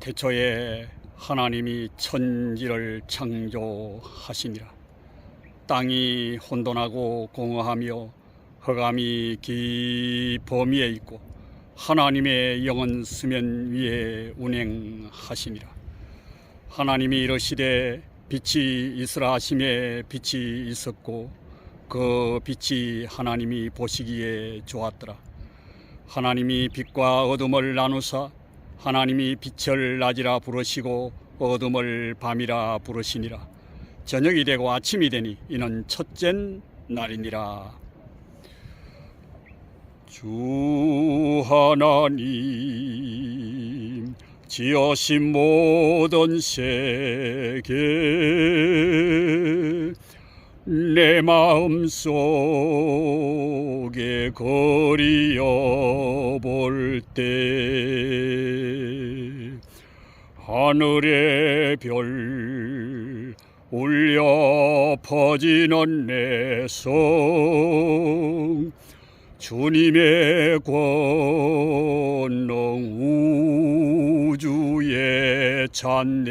태초에 하나님이 천지를 창조하시니라. 땅이 혼돈하고 공허하며 흑암이 깊이 범위에 있고 하나님의 영은 수면 위에 운행하시니라. 하나님이 이르시되 빛이 있으라 하심에 빛이 있었고 그 빛이 하나님이 보시기에 좋았더라. 하나님이 빛과 어둠을 나누사 하나님이 빛을 낮이라 부르시고 어둠을 밤이라 부르시니라. 저녁이 되고 아침이 되니 이는 첫째 날이니라. 주 하나님 지으신 모든 세계 내 마음 속에 그리어 볼 때 하늘의 별 울려 퍼지는 내성 주님의 권능 우주에 찬네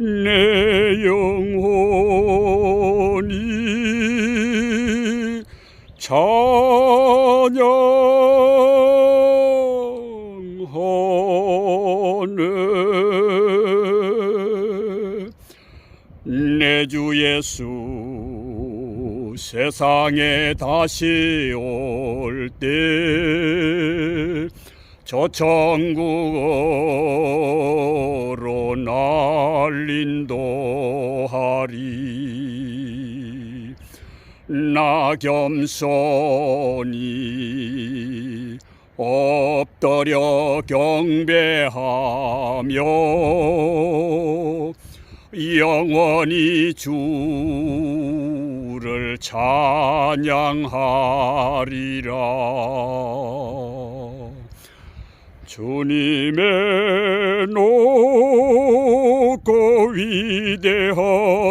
내 영혼이 찬양하네. 내주 예수 세상에 다시 올 때 저 천국으로 날 인도하리. 나 겸손히 엎드려 경배하며 영원히 주를 찬양하리라. 주님의 높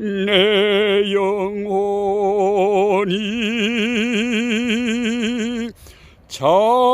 내 영혼이 찬양하네